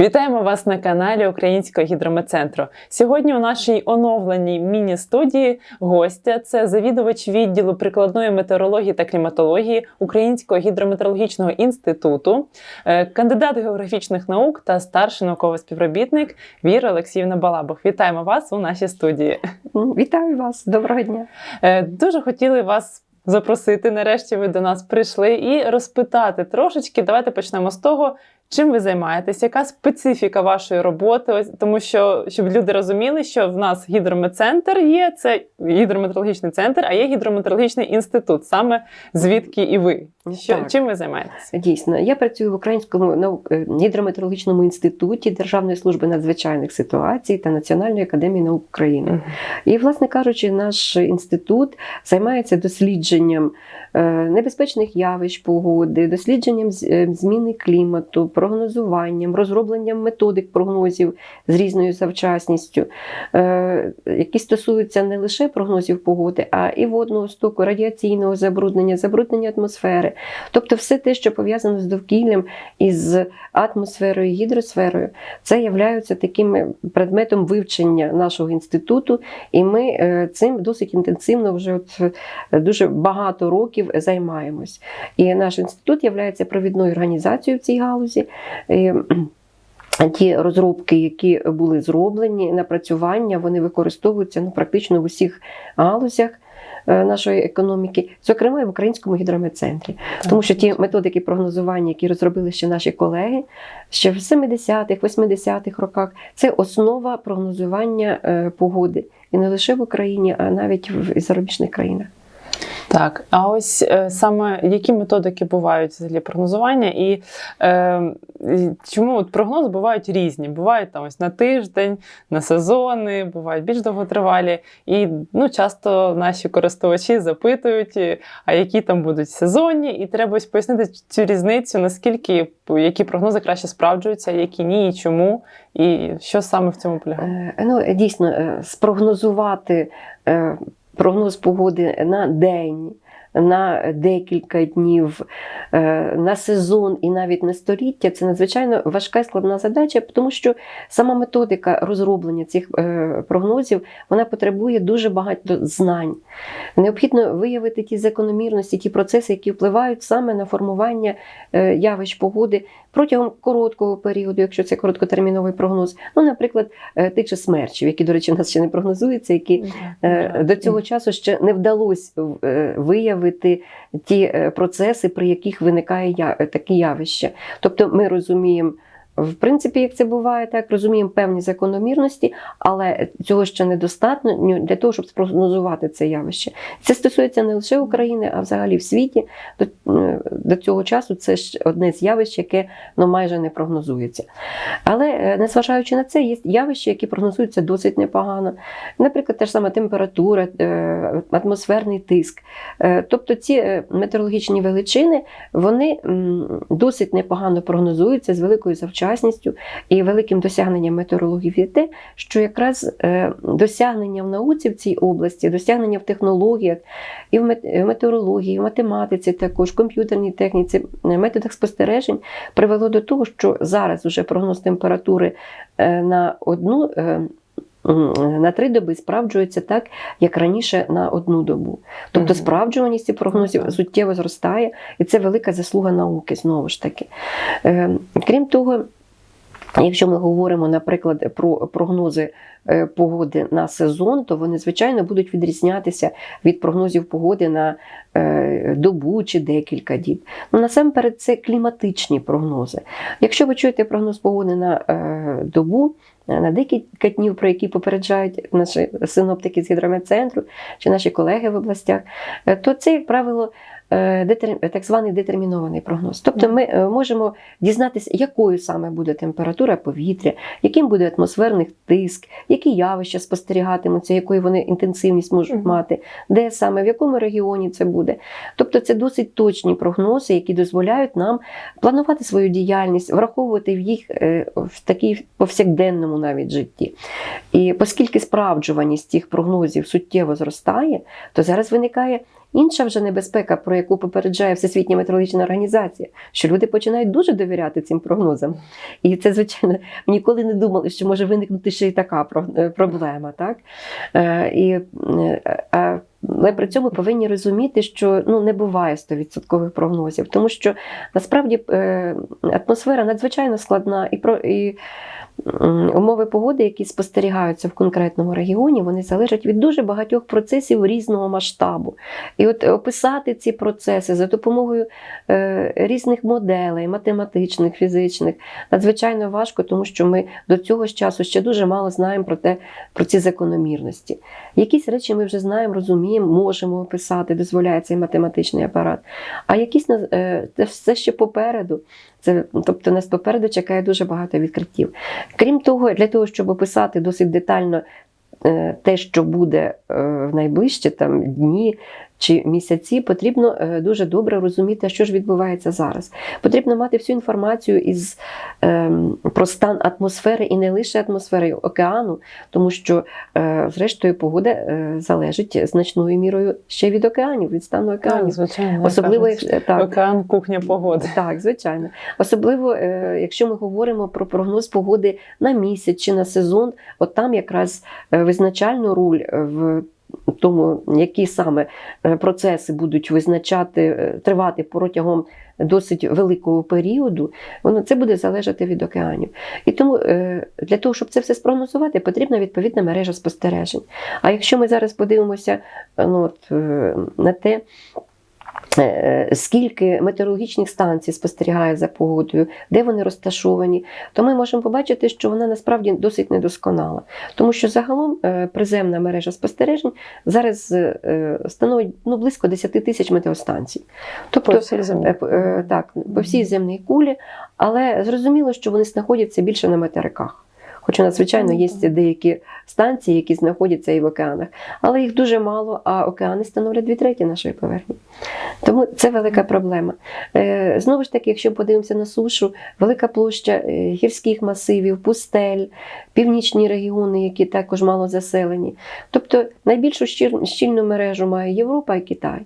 Вітаємо вас на каналі Українського гідрометцентру. Сьогодні у нашій оновленій міні-студії гостя це завідувач відділу прикладної метеорології та кліматології Українського гідрометеорологічного інституту, е, кандидат географічних наук та старший науковий співробітник Віра Олексіївна Балабов. Вітаємо вас у нашій студії. Вітаю вас, доброго дня. Е, Дуже хотіли вас. Запросити нарешті ви до нас прийшли і розпитати трошечки. Давайте почнемо з того, чим ви займаєтесь, яка специфіка вашої роботи? Ось тому, що щоб люди розуміли, що в нас гідрометцентр є, це гідрометеорологічний центр, а є гідрометеорологічний інститут, саме звідки і ви. Що Так. чим ви займаєтеся? Дійсно, я працюю в Українському наук- е, гідрометеорологічному інституті Державної служби надзвичайних ситуацій та Національної академії наук України. І, власне кажучи, наш інститут займається дослідженням е, небезпечних явищ погоди, дослідженням е, зміни клімату, прогнозуванням, розробленням методик прогнозів з різною завчасністю, е, які стосуються не лише прогнозів погоди, а і водного стоку, радіаційного забруднення, забруднення атмосфери. Тобто, все те, що пов'язано з довкіллям і з атмосферою, гідросферою, це являються таким предметом вивчення нашого інституту, і ми е, цим досить інтенсивно вже от е, дуже багато років займаємось. І наш інститут є провідною організацією в цій галузі. І, Ті розробки, які були зроблені, напрацювання, вони використовуються ну, практично в усіх галузях е, нашої економіки, зокрема і в українському гідрометцентрі. Тому що ті методики прогнозування, які розробили ще наші колеги, ще в 70-х, 80-х роках, це основа прогнозування е, погоди. І не лише в Україні, а навіть в зарубіжних країнах. Так, а ось е, саме які методики бувають взагалі прогнозування, і е, чому от прогнози бувають різні? Бувають там ось на тиждень, на сезони, бувають більш довготривалі. І ну, часто наші користувачі запитують, е, а які там будуть сезонні, і треба ось пояснити цю різницю, наскільки які прогнози краще справджуються, які ні, і чому, і що саме в цьому полягає. Е, Ну, дійсно, спрогнозувати прогноз погоди на день, на декілька днів, е, на сезон і навіть на століття це надзвичайно важка і складна задача, тому що сама методика розроблення цих е, прогнозів вона потребує дуже багато знань. Необхідно виявити ті закономірності, ті процеси, які впливають саме на формування е, явищ погоди протягом короткого періоду, якщо це короткотерміновий прогноз. Ну, наприклад, тих же смерчів, які, до речі, у нас ще не прогнозуються, які До цього часу ще не вдалося е, виявити ті е, процеси, при яких виникає е, таке явище. Тобто ми розуміємо, в принципі, як це буває, так розуміємо певні закономірності, але цього ще недостатньо для того, щоб спрогнозувати це явище. Це стосується не лише України, а взагалі в світі. До, до цього часу це ж одне з явищ, яке ну, майже не прогнозується. Але е, незважаючи на це, є явища, які прогнозуються досить непогано. Наприклад, та ж сама температура, е, атмосферний тиск. Е, Тобто ці метеорологічні величини вони досить непогано прогнозуються з великою завчасністю і великим досягненням метеорологів є те, що якраз е, досягнення в науці в цій області, досягнення в технологіях, і в метеорології, і в математиці, також в комп'ютерній техніці, е, методах спостережень привело до того, що зараз вже прогноз температури е, на одну. На три доби справджується так, як раніше на одну добу. Тобто справджуваність цих прогнозів Так. суттєво зростає, і це велика заслуга науки знову ж таки. Е, Крім того, Якщо ми говоримо, наприклад, про прогнози е, погоди на сезон, то вони, звичайно, будуть відрізнятися від прогнозів погоди на е, добу чи декілька діб. Ну, насамперед, це кліматичні прогнози. Якщо ви чуєте прогноз погоди на е, добу, на декілька днів, про які попереджають наші синоптики з гідрометцентру чи наші колеги в областях, е, то це, як правило, е, так званий детермінований прогноз. Тобто ми е, можемо дізнатися, якою саме буде температура повітря, яким буде атмосферний тиск, які явища спостерігатимуться, якою вони інтенсивність можуть мати, де саме, в якому регіоні це буде. Тобто це досить точні прогнози, які дозволяють нам планувати свою діяльність, враховувати в їх е, в такій повсякденному навіть житті. І оскільки справджуваність цих прогнозів суттєво зростає, то зараз виникає Інша вже небезпека, про яку попереджає Всесвітня метеорологічна організація, що люди починають дуже довіряти цим прогнозам. І це, звичайно, ніколи не думали, що може виникнути ще й така е, проблема. Так? Е, І, е, але при цьому повинні розуміти, що ну, не буває 100% прогнозів, тому що насправді атмосфера надзвичайно складна і про і. Умови погоди, які спостерігаються в конкретному регіоні, вони залежать від дуже багатьох процесів різного масштабу. І от описати ці процеси за допомогою е, різних моделей, математичних, фізичних, надзвичайно важко, тому що ми до цього ж часу ще дуже мало знаємо про те, про ці закономірності. Якісь речі ми вже знаємо, розуміємо, можемо описати, дозволяє цей математичний апарат. А якісь е, це все ще попереду. Це, тобто нас попереду чекає дуже багато відкриттів. Крім того, для того, щоб описати досить детально е, те, що буде е, в найближчі там, дні чи місяці, потрібно е, дуже добре розуміти, що ж відбувається зараз. Потрібно мати всю інформацію із, ем, про стан атмосфери і не лише атмосфери океану, тому що, е, зрештою, погода е, залежить значною мірою ще від океанів, від стану Так, звичайно. Особливо, якщо так, океан, кухня погоди. так, звичайно. Особливо, е, якщо ми говоримо про прогноз погоди на місяць чи на сезон, от там якраз визначальну роль в тому, які саме е, процеси будуть визначати, е, тривати протягом досить великого періоду, воно це буде залежати від океанів. І тому е, для того, щоб це все спрогнозувати, потрібна відповідна мережа спостережень. А якщо ми зараз подивимося ну, от, на те, скільки метеорологічних станцій спостерігає за погодою, де вони розташовані, то ми можемо побачити, що вона насправді досить недосконала. Тому що загалом е, приземна мережа спостережень зараз е, становить ну, близько 10 тисяч метеостанцій. Тобто, По всій землі. Е, е, Так, по всій земній кулі, але зрозуміло, що вони знаходяться більше на материках. Хоча надзвичайно Ну, є деякі станції, які знаходяться і в океанах, але їх дуже мало, а океани становлять дві треті нашої поверхні. Тому це велика проблема. Е, Знову ж таки, якщо подивимося на сушу, велика площа е, гірських масивів, пустель, північні регіони, які також мало заселені. Тобто найбільшу щільну мережу має Європа і Китай,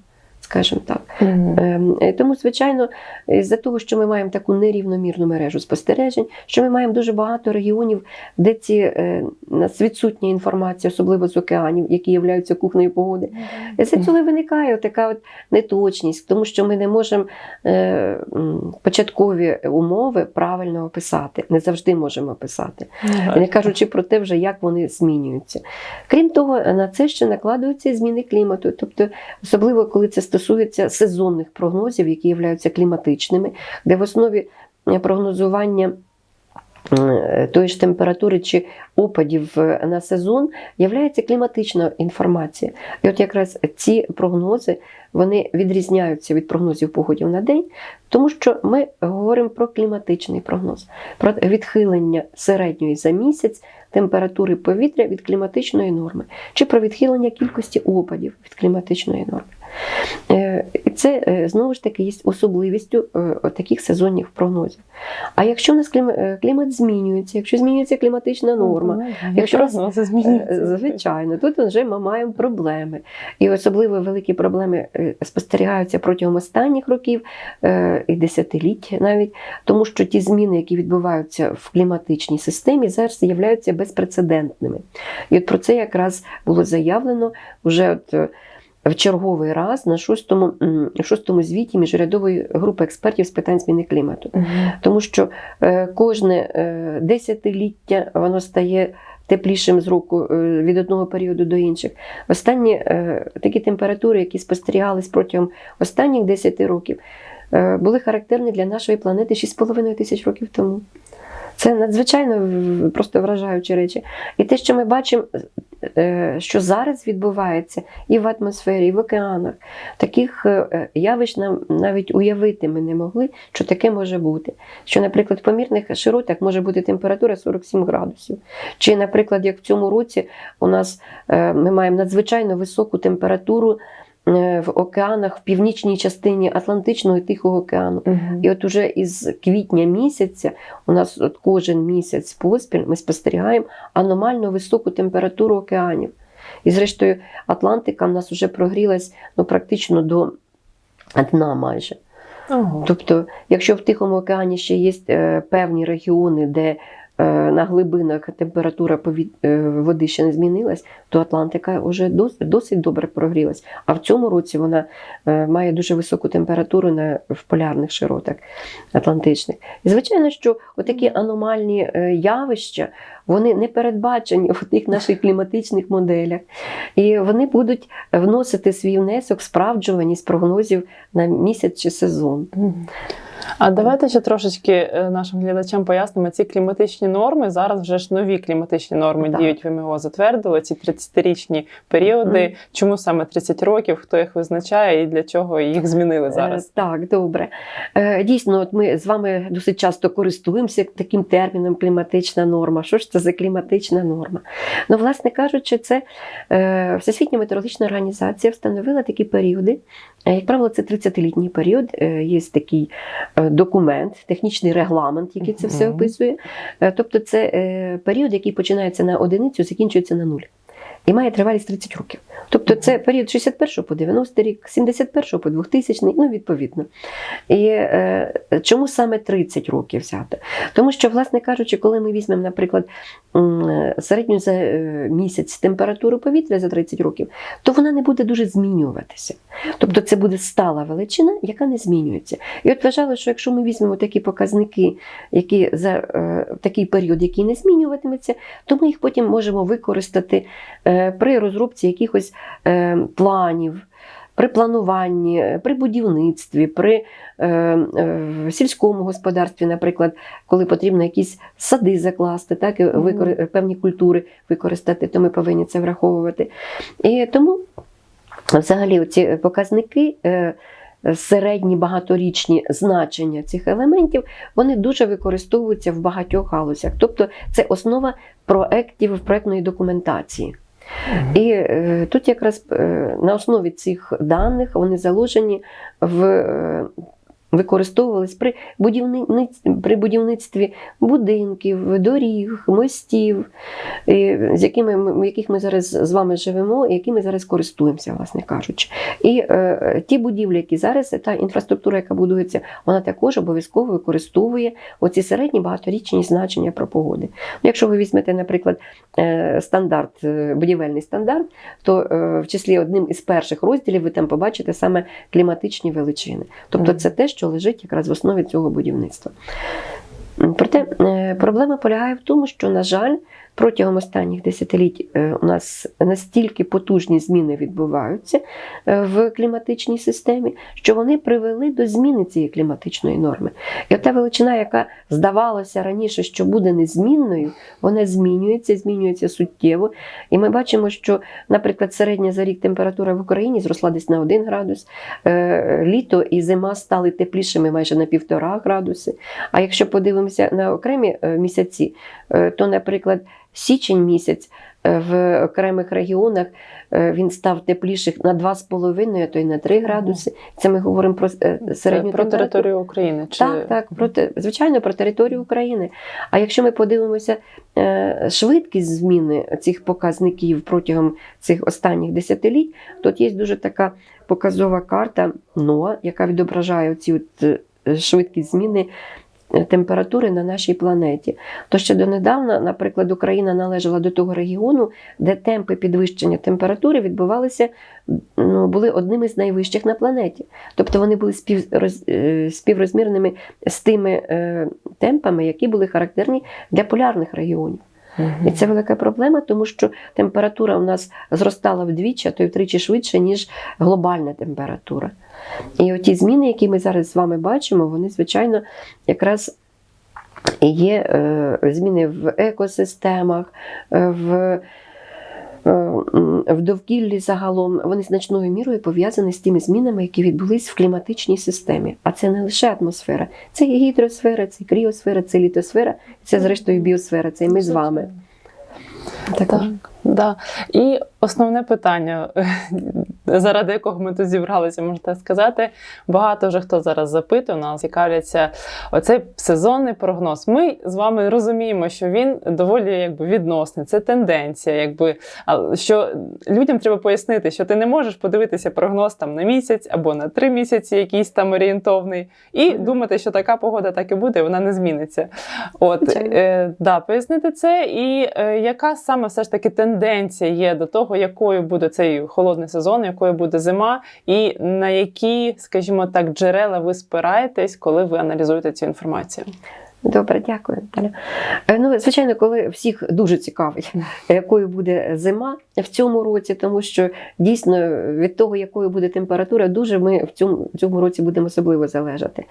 скажімо так. Е, Тому, звичайно, з-за того, що ми маємо таку нерівномірну мережу спостережень, що ми маємо дуже багато регіонів, де ці е, нас відсутня інформація, особливо з океанів, які являються кухнею погоди. З цього виникає така от неточність, тому що ми не можемо е, початкові умови правильно описати, не завжди можемо описати. І не кажучи про те, вже як вони змінюються. Крім того, на це ще накладаються і зміни клімату, тобто особливо коли це стосується сезонних прогнозів, які являються кліматичними, де в основі е, прогнозування. е, Тої ж температури чи опадів е, на сезон являється кліматична інформація. І от якраз ці прогнози вони відрізняються від прогнозів погодів на день, тому що ми говоримо про кліматичний прогноз, про відхилення середньої за місяць температури повітря від кліматичної норми, чи про відхилення кількості опадів від кліматичної норми. Е, це е, знову ж таки є особливістю е, таких сезонних прогнозів. А якщо у нас кліма- клімат змінюється, якщо змінюється кліматична норма, Якщо якщо раз- прогнози. Звичайно, тут вже ми маємо проблеми. І особливо великі проблеми спостерігаються протягом останніх років і десятиліть навіть, тому що ті зміни, які відбуваються в кліматичній системі, зараз являються безпрецедентними. І от про це якраз було заявлено вже от. е, В черговий раз на шостому, шостому звіті міжрядової групи експертів з питань зміни клімату. Тому що е, кожне е, десятиліття воно стає теплішим з року від одного періоду до інших. Останні е, такі температури, які спостерігались протягом останніх 10 років, е, були характерні для нашої планети 6,5 тисяч років тому. Це надзвичайно просто вражаючі речі. І те, що ми бачимо, е, що зараз відбувається і в атмосфері, і в океанах, таких е, явищ нам навіть уявити ми не могли, що таке може бути. Що, наприклад, в помірних широтах може бути температура 47 градусів. Чи, наприклад, як в цьому році у нас е, ми маємо надзвичайно високу температуру в океанах в північній частині Атлантичного і Тихого океану. Мгм. І от уже із квітня місяця у нас от кожен місяць поспіль ми спостерігаємо аномально високу температуру океанів. І зрештою, Атлантика в нас вже прогрілась ну, практично до дна майже. Ого. Тобто, якщо в Тихому океані ще є е, певні регіони, де е, на глибинах температура е, води ще не змінилась, то Атлантика вже досить, добре прогрілась. А в цьому році вона е, має дуже високу температуру на, в полярних широтах Атлантичних. І звичайно, що отакі аномальні е, явища вони не передбачені в тих наших кліматичних моделях. І вони будуть вносити свій внесок в справджуваність прогнозів на місяць чи сезон. А давайте ще трошечки е, нашим глядачам пояснимо ці кліматичні норми. Зараз вже ж нові кліматичні норми Так. діють ВМО, затвердили ці 30-річні періоди. Мгм. Чому саме 30 років? Хто їх визначає і для чого їх змінили зараз? Е, Так, добре. Е, Дійсно, от ми з вами досить часто користуємося таким терміном кліматична норма. Що ж це за кліматична норма? Ну, власне кажучи, це е, Всесвітня метеорологічна організація встановила такі періоди. Як правило, це 30-літній період. Е, Є такий е, документ, технічний регламент, який це все описує. Е, Тобто, це період, який починається на одиницю, закінчується на нуль. І має тривалість 30 років. Тобто це період 61 по 90 рік, 71 по 2000, ну відповідно. І е, чому саме 30 років взято? Тому що, власне кажучи, коли ми візьмемо, наприклад, середню за е, місяць температуру повітря за 30 років, то вона не буде дуже змінюватися. Тобто це буде стала величина, яка не змінюється. І от вважали, що якщо ми візьмемо такі показники, які за е, такий період, який не змінюватиметься, то ми їх потім можемо використати е, при розробці якихось е, планів. При плануванні, е, при будівництві, при е, е, сільському господарстві, наприклад, коли потрібно якісь сади закласти, так, і викор... певні культури використати, то ми повинні це враховувати. І тому взагалі ці показники. е, Середні багаторічні значення цих елементів вони дуже використовуються в багатьох галузях. Тобто це основа проєктів проєктної документації. І е, тут якраз е, на основі цих даних вони заложені в. Е, Використовувались при будівництві, при будівництві будинків, доріг, мостів, і з якими ми, яких ми зараз з вами живемо, і якими зараз користуємося, власне кажучи. І е, ті будівлі, які зараз, та інфраструктура, яка будується, вона також обов'язково використовує оці середні багаторічні значення про погоди. Якщо ви візьмете, наприклад, е, стандарт, е, будівельний стандарт, то е, в числі одним із перших розділів ви там побачите саме кліматичні величини. Тобто це те, що лежить якраз в основі цього будівництва. Проте е, проблема полягає в тому, що, на жаль, протягом останніх десятиліть е, у нас настільки потужні зміни відбуваються е, в кліматичній системі, що вони привели до зміни цієї кліматичної норми. І та величина, яка здавалося раніше, що буде незмінною, вона змінюється, змінюється суттєво. І ми бачимо, що, наприклад, середня за рік температура в Україні зросла десь на 1 градус, е, літо і зима стали теплішими майже на 1,5 градуси. А якщо подивимося на окремі місяці, то, наприклад, січень місяць е, в окремих регіонах е, він став тепліших на 2,5, а то й на 3 градуси. Це ми говоримо про е, середню про територію України. Чи... Так, так, про звичайно, про територію України. А якщо ми подивимося швидкість зміни цих показників протягом цих останніх десятиліть, тут є дуже така показова карта НОА, яка відображає ці от, швидкість зміни. Температури на нашій планеті. То ще донедавна, наприклад, Україна належала до того регіону, де темпи підвищення температури відбувалися, ну, були одними з найвищих на планеті. Тобто вони були співроз, е, співрозмірними з тими е, темпами, які були характерні для полярних регіонів. Мгм. І це велика проблема, тому що температура у нас зростала вдвічі, а то й втричі швидше, ніж глобальна температура. І оті зміни, які ми зараз з вами бачимо, вони, звичайно, якраз є е, зміни в екосистемах, е, в, в довкіллі загалом, вони значною мірою пов'язані з тими змінами, які відбулись в кліматичній системі. А це не лише атмосфера, це і гідросфера, це і кріосфера, це літосфера, це зрештою біосфера, це і ми з вами. Так, да. І основне питання заради якого ми тут зібралися, можна сказати. Багато вже хто зараз запитує нас, цікавляться оцей сезонний прогноз. Ми з вами розуміємо, що він доволі якби відносний. Це тенденція, якби що людям треба пояснити, що ти не можеш подивитися прогноз там на місяць або на три місяці, якийсь там орієнтовний, і думати, що така погода так і буде, вона не зміниться. От е, да, пояснити це, і е, яка саме все ж таки тенденція є до того, якою буде цей холодний сезон, якою буде зима, і на які, скажімо так, джерела ви спираєтесь, коли ви аналізуєте цю інформацію? Добре, дякую, Наталя. Е, Ну, звичайно, коли всіх дуже цікавить, якою буде зима в цьому році, тому що дійсно від того, якою буде температура, дуже ми в цьому, в цьому році будемо особливо залежати.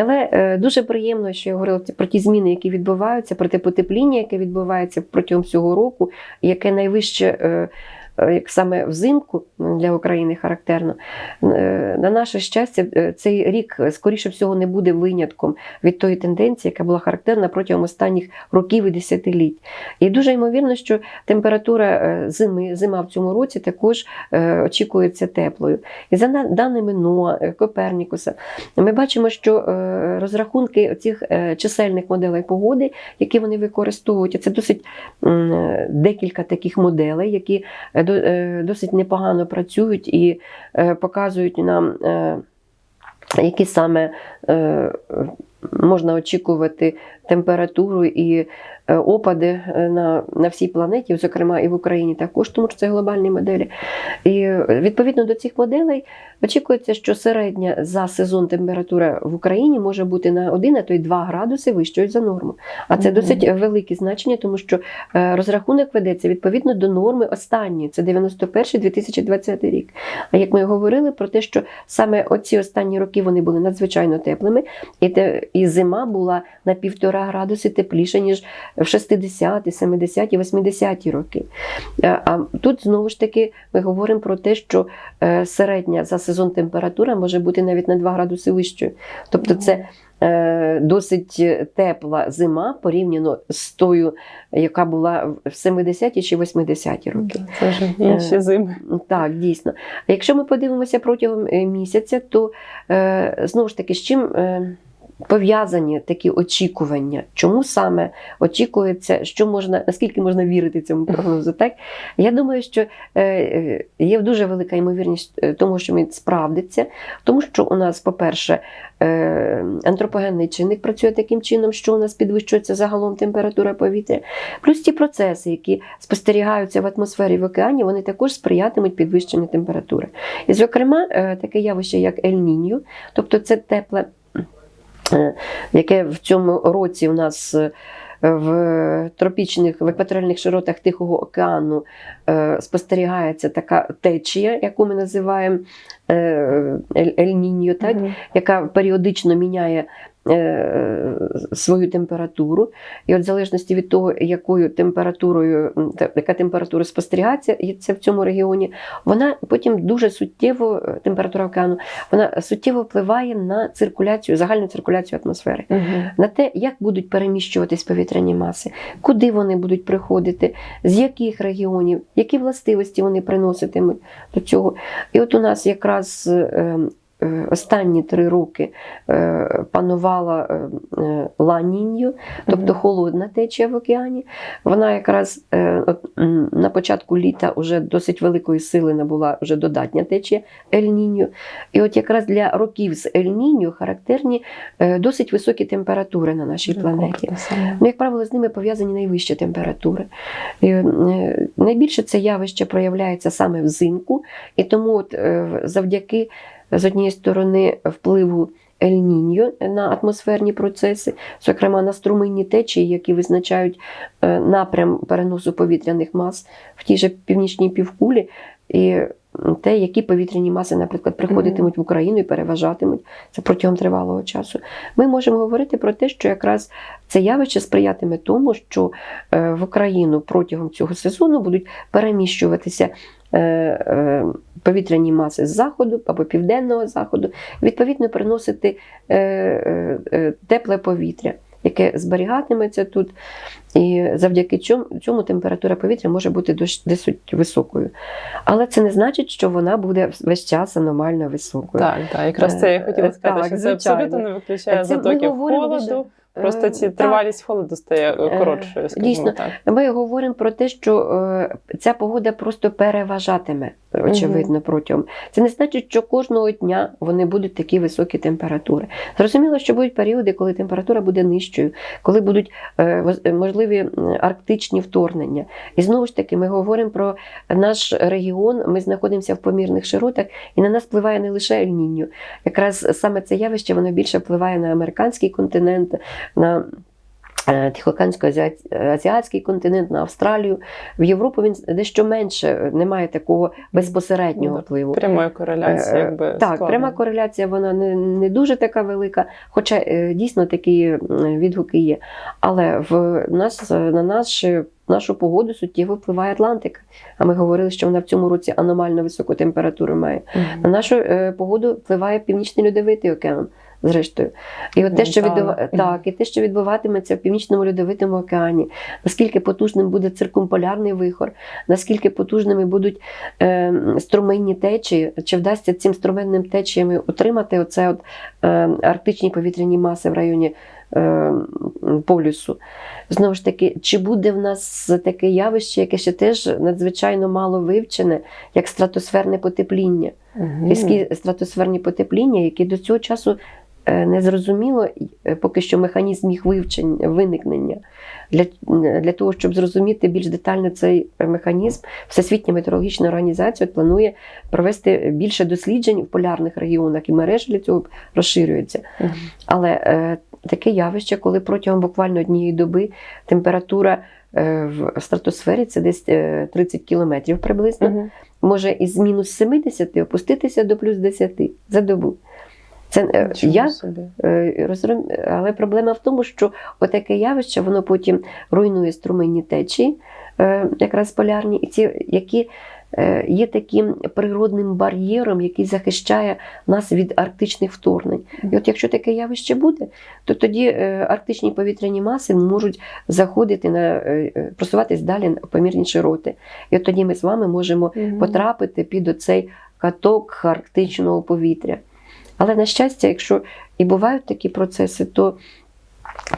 Але е, дуже приємно, що я говорила про ті зміни, які відбуваються, про те потепління, яке відбувається протягом цього року, яке найвище. Е, Як саме взимку для України характерно, Е, на наше щастя, е, цей рік скоріше всього не буде винятком від тої тенденції, яка була характерна протягом останніх років і десятиліть. І дуже ймовірно, що температура зими, зима в цьому році також очікується теплою. І за даними НОА, Копернікуса, ми бачимо, що розрахунки цих чисельних моделей погоди, які вони використовують, це досить декілька таких моделей, які досить непогано працюють і е, показують нам. е, Які саме е, можна очікувати температуру і е, опади е, на, на всій планеті, зокрема і в Україні також, тому що це глобальні моделі. І е, відповідно до цих моделей очікується, що середня за сезон температура в Україні може бути на 1, а то й 2 градуси вищою за норму. А це досить велике значення, тому що е, розрахунок ведеться відповідно до норми останньої, це 91-2020 рік. А як ми говорили про те, що саме оці останні роки вони були надзвичайно теплими, і, те, і зима була на півтора градуси тепліше, ніж в 60-ті, 70-ті, 80-ті роки. Е, А тут знову ж таки ми говоримо про те, що е, середня за сезон температура може бути навіть на 2 градуси вищою. Тобто це е, досить тепла зима порівняно з тою, яка була в 70-ті чи 80-ті роки. Це вже інші зими. Так, дійсно. Якщо ми подивимося протягом місяця, то знову ж таки, з чим пов'язані такі очікування? Чому саме очікується, що можна, наскільки можна вірити цьому прогнозу? Так? Я думаю, що е, е, є дуже велика ймовірність е, тому, що він справдиться, тому що у нас, по-перше, антропогенний чинник працює таким чином, що у нас підвищується загалом температура повітря. Плюс ті процеси, які спостерігаються в атмосфері в океані, вони також сприятимуть підвищенню температури. І, зокрема, таке явище, як Ель-Ніньо, тобто це тепле, яке в цьому році у нас. е, В тропічних в екваторіальних широтах Тихого океану е, спостерігається така течія, яку ми називаємо е, Ель- Ель-Ніньо, так? Мгм. яка періодично міняє е, свою температуру. І от в залежності від того, якою температурою, яка температура спостерігається в цьому регіоні, вона потім дуже суттєво, е, температура океану, вона суттєво впливає на циркуляцію, загальну циркуляцію атмосфери. Мгм. На те, як будуть переміщуватись повітряні маси, куди вони будуть приходити, з яких регіонів, які властивості вони приноситимуть до цього. І от у нас якраз е, е, останні три роки е, панувала е, е, тобто холодна течія в океані. Вона якраз е, на початку літа вже досить великої сили набула вже додатня течія Ель-Ніньо. І от якраз для років з Ель-Ніньо характерні е, досить високі температури на нашій планеті. Ну, як правило, з ними пов'язані найвищі температури. Е, найбільше це явище проявляється саме взимку, і тому от, е, завдяки з однієї сторони впливу Ель-Ніньо на атмосферні процеси, зокрема на струминні течії, які визначають е, напрям переносу повітряних мас в тій же північній півкулі. І те, які повітряні маси, наприклад, приходитимуть в Україну і переважатимуть це протягом тривалого часу. Ми можемо говорити про те, що якраз це явище сприятиме тому, що е, в Україну протягом цього сезону будуть переміщуватися повітряні маси з заходу або південного заходу, відповідно приносити е, е, е, тепле повітря. яке зберігатиметься тут, і завдяки чому, температура повітря може бути дос- досить високою. Але це не значить, що вона буде весь час аномально високою. Так, так, якраз це я хотіла Е, сказати, так, що це абсолютно не виключає затоків холоду. Просто Е, ці так. тривалість холоду стає Е, коротшою, скажімо дійсно. так. Ми говоримо про те, що е, ця погода просто переважатиме, очевидно, протягом. Це не значить, що кожного дня вони будуть такі високі температури. Зрозуміло, що будуть періоди, коли температура буде нижчою, коли будуть е, можливі арктичні вторгнення. І знову ж таки, ми говоримо про наш регіон. Ми знаходимося в помірних широтах, і на нас впливає не лише Ель-Ніньо. Якраз саме це явище воно більше впливає на американський континент, на е, Тихоокеансько-азіатський континент, на Австралію. В Європу він дещо менше, немає такого безпосереднього Ну, впливу. Прямої кореляції, Е, якби Так, складно. пряма кореляція вона не, не дуже така велика, хоча е, дійсно такі відгуки є. Але в нас на наш, нашу погоду суттєво впливає Атлантика. А ми говорили, що вона в цьому році аномально високу температуру має. Мгм. На нашу е, погоду впливає Північний льодовитий океан. Зрештою, і от те, що відбува... так, і те, що відбуватиметься в північному льодовитому океані, наскільки потужним буде циркумполярний вихор, наскільки потужними будуть е, струменні течії, чи вдасться цим струменним течіями утримати оце от, е, арктичні повітряні маси в районі е, полюсу. Знову ж таки, чи буде в нас таке явище, яке ще теж надзвичайно мало вивчене, як стратосферне потепління? Різкі стратосферні потепління, які до цього часу не зрозуміло е, поки що механізм їх вивчення, виникнення. Для, для того, щоб зрозуміти більш детально цей механізм, Всесвітня метеорологічна організація планує провести більше досліджень в полярних регіонах, і мережа для цього розширюється. Мгм. Але е, таке явище, коли протягом буквально однієї доби температура е, в стратосфері це десь е, 30 кілометрів приблизно Мгм. може із мінус 70 опуститися до плюс 10 за добу. Це е, Нічого як, собі. е, розром- але проблема в тому, що отаке явище воно потім руйнує струменні течії, е, якраз полярні, і ці, які е, є таким природним бар'єром, який захищає нас від арктичних вторгнень. І от якщо таке явище буде, то тоді е, арктичні повітряні маси можуть заходити на е, е, просуватись далі на помірні широти. І от тоді ми з вами можемо Мгм. потрапити під оцей каток арктичного повітря. Але на щастя, якщо і бувають такі процеси, то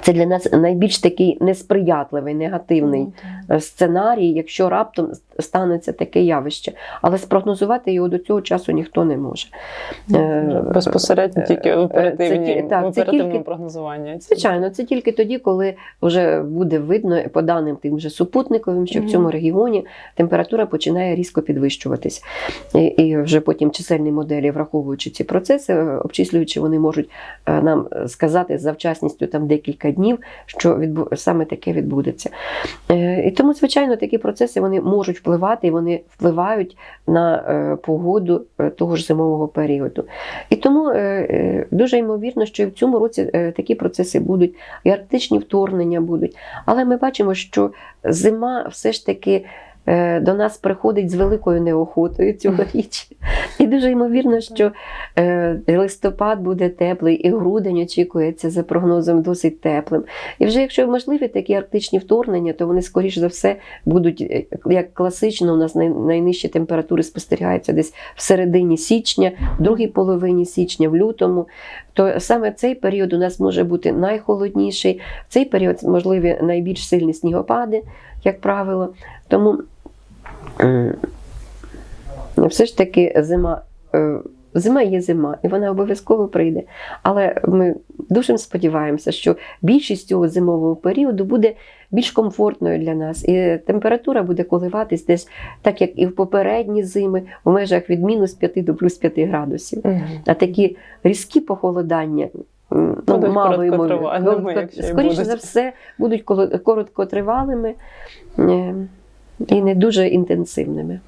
це для нас найбільш такий несприятливий, негативний Ну, е, сценарій, якщо раптом станеться таке явище. Але спрогнозувати його до цього часу ніхто не може. Е, Безпосередньо тільки е, оперативній- це так, в це тільки- прогнозуванні. Звичайно, це тільки тоді, коли вже буде видно по даним тим же супутниковим, що в цьому регіоні температура починає різко підвищуватись. І, і вже потім чисельні моделі, враховуючи ці процеси, е, обчислюючи, вони можуть е, нам сказати з завчасністю там декілька днів, що відбу... саме таке відбудеться. Е, І тому, звичайно, такі процеси вони можуть впливати, і вони впливають на е, погоду е, того ж зимового періоду. І тому е, дуже ймовірно, що і в цьому році такі процеси будуть, і арктичні вторгнення будуть. Але ми бачимо, що зима все ж таки. Е, До нас приходить з великою неохотою цьогоріч. І дуже ймовірно, що е, листопад буде теплий, і грудень очікується за прогнозом досить теплим. І вже якщо можливі такі арктичні вторгнення, то вони, скоріш за все, будуть е, як класично, у нас най- найнижчі температури спостерігаються десь в середині січня, в другій половині січня, в лютому. То саме цей період у нас може бути найхолодніший. В цей період можливі найбільш сильні снігопади, як правило. Тому все ж таки зима. е, Зима є зима, і вона обов'язково прийде. Але ми дуже сподіваємося, що більшість цього зимового періоду буде більш комфортною для нас. І температура буде коливатись десь, так як і в попередні зими, в межах від мінус 5 до плюс 5 градусів. Мгм. А такі різкі похолодання. Ну, мало ймовірно. Скоріше за все, будуть короткотривалими е, і не дуже інтенсивними.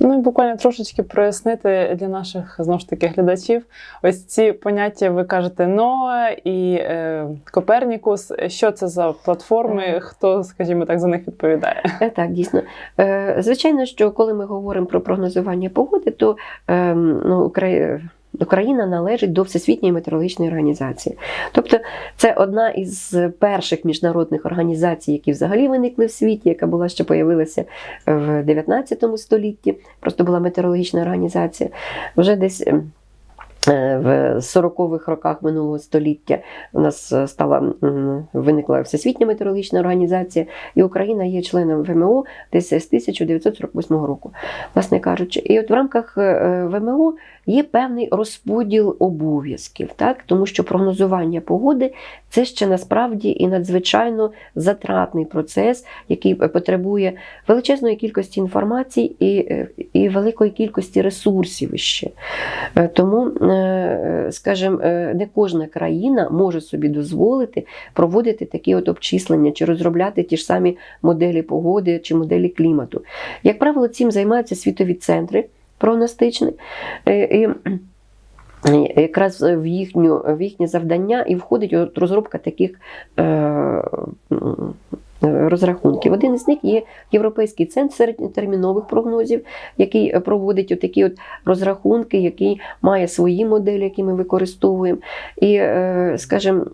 Ну і буквально трошечки прояснити для наших знову ж таки глядачів. Ось ці поняття, ви кажете, Ноа і е, Копернікус. Що це за платформи? Хто, скажімо так, за них відповідає? Е, Так, дійсно. Е, Звичайно, що коли ми говоримо про прогнозування погоди, то ем, ну, край- Україна належить до Всесвітньої метеорологічної організації. Тобто, це одна із перших міжнародних організацій, які взагалі виникли в світі, яка була ще появилася в 19 столітті. Просто була метеорологічна організація. Вже десь. ем, е, В 40-х роках минулого століття у нас е, стала виникла Всесвітня метеорологічна організація, і Україна є членом ВМО десь з 1948 року, власне кажучи. І от в рамках е, ВМО є певний розподіл обов'язків, так? тому що прогнозування погоди це ще насправді і надзвичайно затратний процес, який потребує величезної кількості інформації і, і великої кількості ресурсів ще. Е, Тому, е, скажімо, е, не кожна країна може собі дозволити проводити такі от обчислення чи розробляти ті ж самі моделі погоди чи моделі клімату. Як правило, цим займаються світові центри прогностичні. Е, І якраз в, їхню, в їхнє завдання і входить от розробка таких е, розрахунків. Один із них є Європейський центр середньотермінових прогнозів, який проводить отакі от розрахунки, який має свої моделі, які ми використовуємо. І, е, скажімо,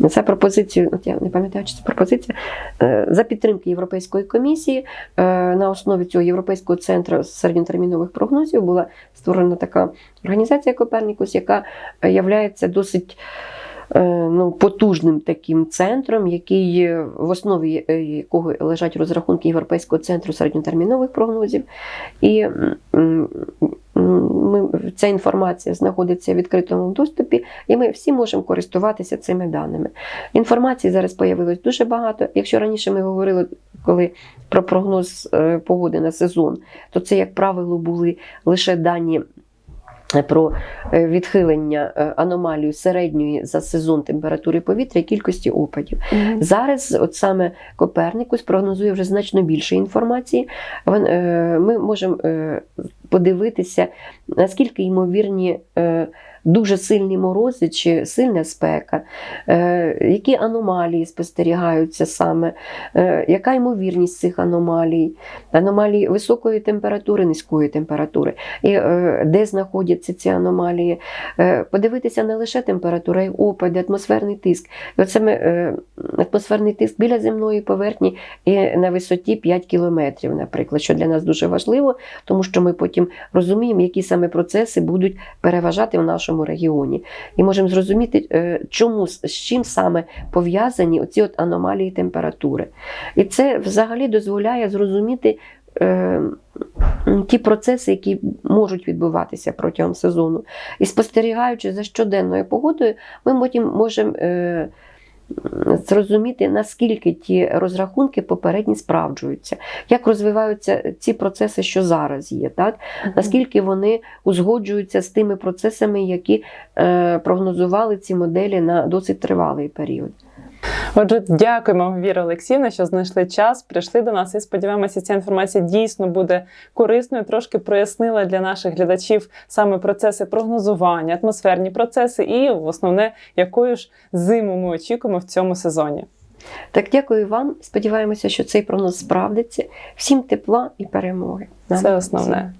м, за пропозицією, от я не пам'ятаю, чи це пропозиція, е, за підтримки Європейської комісії е, на основі цього Європейського центру середньотермінових прогнозів була створена така організація Копернікус, яка є досить ну, потужним таким центром, який в основі е, якого лежать розрахунки Європейського центру середньотермінових прогнозів. І ми, ця інформація знаходиться в відкритому доступі, і ми всі можемо користуватися цими даними. Інформації зараз появилось дуже багато. Якщо раніше ми говорили, коли про прогноз е, погоди на сезон, то це, як правило, були лише дані. Про е, відхилення е, аномалію середньої за сезон температури повітря і кількості опадів. Зараз, от саме Коперникус прогнозує вже значно більше інформації. Е, Ми можемо подивитися, наскільки ймовірні е, дуже сильні морози чи сильна спека, е, які аномалії спостерігаються саме, е, яка ймовірність цих аномалій, аномалії високої температури, низької температури, і де знаходяться ці аномалії. Подивитися не лише температура, й опади, атмосферний тиск. І от саме атмосферний тиск біля земної поверхні і на висоті 5 кілометрів, наприклад, що для нас дуже важливо, тому що ми потім розуміємо, які саме процеси будуть переважати в нашому регіоні. І можемо зрозуміти, е, чому з з чим саме пов'язані оці от аномалії температури. І це взагалі дозволяє зрозуміти. е, Ті процеси, які можуть відбуватися протягом сезону. І спостерігаючи за щоденною погодою, ми потім можемо е, зрозуміти, наскільки ті розрахунки попередні справджуються, як розвиваються ці процеси, що зараз є, так? наскільки вони узгоджуються з тими процесами, які е, прогнозували ці моделі на досить тривалий період. Отже, дякуємо Віра Олексіївна, що знайшли час, прийшли до нас і сподіваємося, ця інформація дійсно буде корисною. Трошки прояснила для наших глядачів саме процеси прогнозування, атмосферні процеси, і основне, якою ж зиму ми очікуємо в цьому сезоні. Так, дякую вам. Сподіваємося, що цей прогноз справдиться. Всім тепла і перемоги. Нам Це основне.